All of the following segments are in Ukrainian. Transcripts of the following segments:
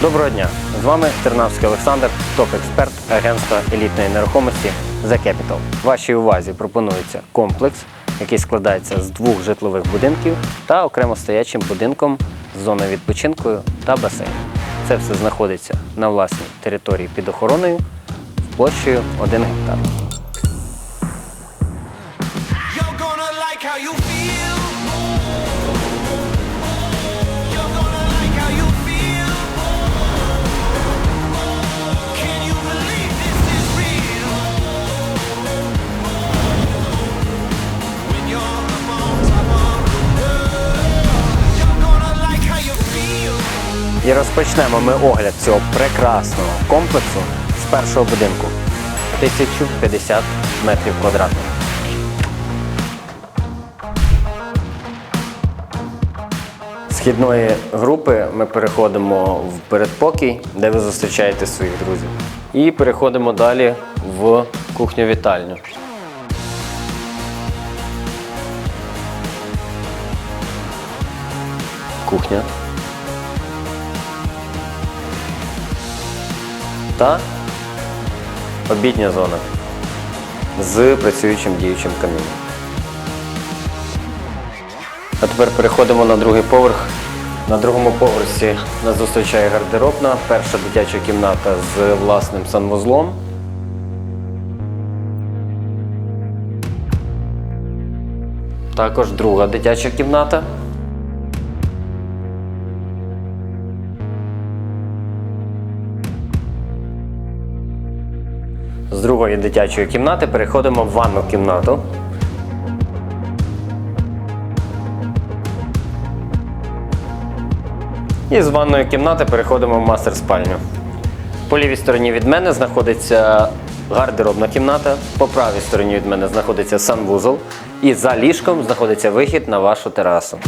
Доброго дня! З вами Тернавський Олександр, топ-експерт агентства елітної нерухомості The Capital. Вашій увазі пропонується комплекс, який складається з двох житлових будинків та окремо стоячим будинком з зоною відпочинку та басейном. Це все знаходиться на власній території під охороною площею 1 гектар. І розпочнемо ми огляд цього прекрасного комплексу з першого будинку 1050 метрів квадратних. Східної групи ми переходимо в передпокій, де ви зустрічаєте своїх друзів. І переходимо далі в кухню-вітальню. Кухня. Та обідня зона з працюючим діючим каміном. А тепер переходимо на другий поверх. На другому поверсі нас зустрічає гардеробна, перша дитяча кімната з власним санвузлом. Також друга дитяча кімната. З другої дитячої кімнати переходимо в ванну кімнату. І з ванної кімнати переходимо в мастер спальню. По лівій стороні від мене знаходиться гардеробна кімната, по правій стороні від мене знаходиться санвузол, і за ліжком знаходиться вихід на вашу терасу.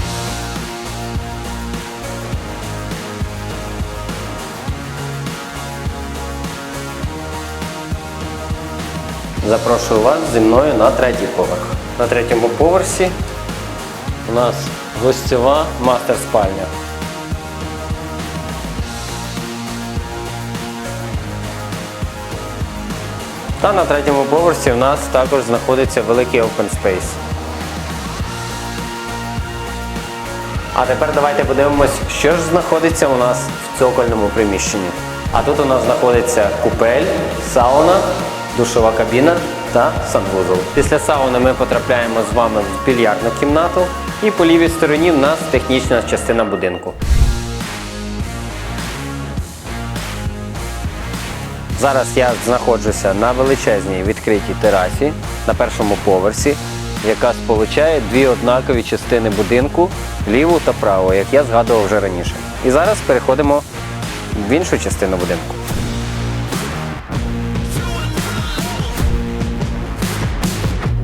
Запрошую вас зі мною на третій поверх. На третьому поверсі у нас гостьова мастер спальня. Та на третьому поверсі у нас також знаходиться великий open space. А тепер давайте подивимось, що ж знаходиться у нас в цокольному приміщенні. А тут у нас знаходиться купель, сауна, душова кабіна та санвузол. Після сауни ми потрапляємо з вами в більярдну кімнату і по лівій стороні в нас технічна частина будинку. Зараз я знаходжуся на величезній відкритій терасі на першому поверсі, яка сполучає дві однакові частини будинку ліву та праву, як я згадував вже раніше. І зараз переходимо в іншу частину будинку.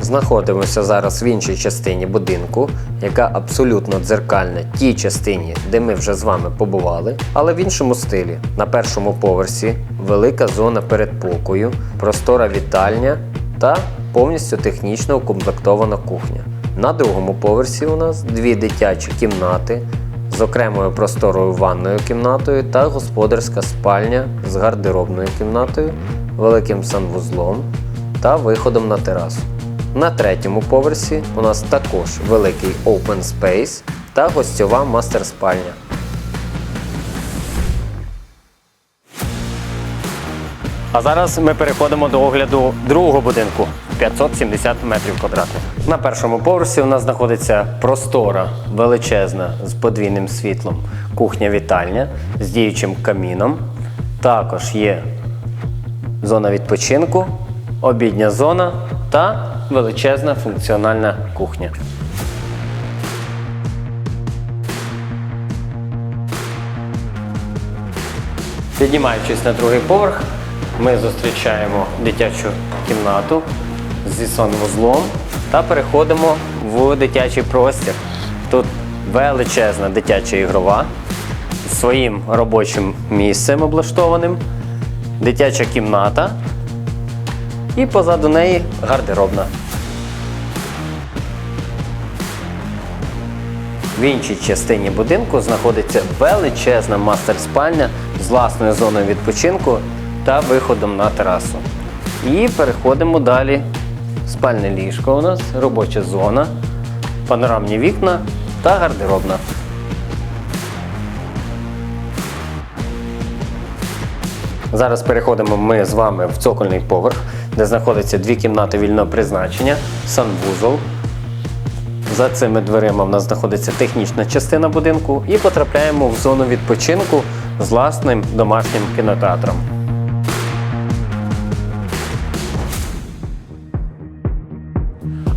Знаходимося зараз в іншій частині будинку, яка абсолютно дзеркальна тій частині, де ми вже з вами побували, але в іншому стилі. На першому поверсі велика зона передпокою, простора вітальня та повністю технічно укомплектована кухня. На другому поверсі у нас дві дитячі кімнати з окремою просторою ванною кімнатою та господарська спальня з гардеробною кімнатою, великим санвузлом та виходом на терасу. На третьому поверсі у нас також великий open space та гостьова мастер-спальня. А зараз ми переходимо до огляду другого будинку 570 метрів квадратних. На першому поверсі у нас знаходиться простора, величезна з подвійним світлом кухня-вітальня з діючим каміном. Також є зона відпочинку, обідня зона та величезна функціональна кухня. Піднімаючись на другий поверх, ми зустрічаємо дитячу кімнату зі санвузлом та переходимо в дитячий простір. Тут величезна дитяча ігрова з своїм робочим місцем облаштованим, дитяча кімната і позаду неї гардеробна. В іншій частині будинку знаходиться величезна мастер-спальня з власною зоною відпочинку та виходом на терасу. І переходимо далі. Спальне ліжко у нас, робоча зона, панорамні вікна та гардеробна. Зараз переходимо ми з вами в цокольний поверх, де знаходиться дві кімнати вільного призначення, санвузол. За цими дверима в нас знаходиться технічна частина будинку і потрапляємо в зону відпочинку з власним домашнім кінотеатром.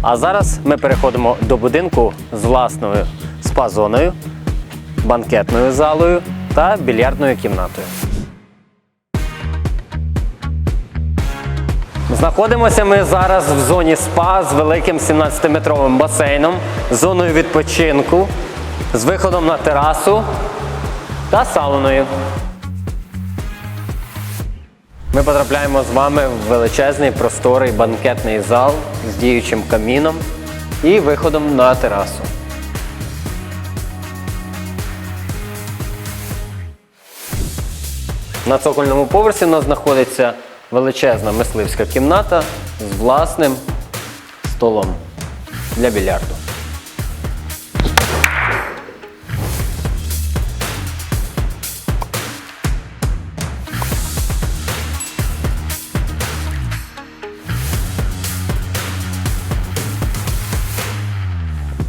А зараз ми переходимо до будинку з власною спа-зоною, банкетною залою та більярдною кімнатою. Знаходимося ми зараз в зоні спа з великим 17-метровим басейном, зоною відпочинку, з виходом на терасу та сауною. Ми потрапляємо з вами в величезний просторий банкетний зал з діючим каміном і виходом на терасу. На цокольному поверсі у нас знаходиться величезна мисливська кімната з власним столом для більярду.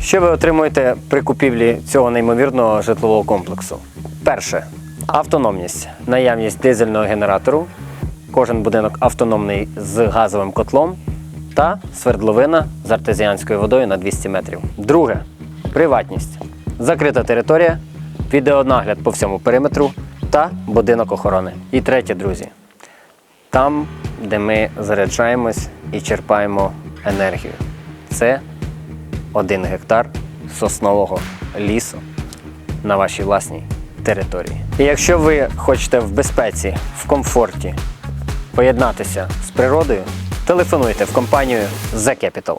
Що ви отримуєте при купівлі цього неймовірного житлового комплексу? Перше автономність, наявність дизельного генератору. Кожен будинок автономний з газовим котлом та свердловина з артезіанською водою на 200 метрів. Друге приватність, закрита територія, відеонагляд по всьому периметру та будинок охорони. І третє, друзі, там, де ми заряджаємось і черпаємо енергію. Це один гектар соснового лісу на вашій власній території. І якщо ви хочете в безпеці, в комфорті поєднатися з природою, телефонуйте в компанію The Capital.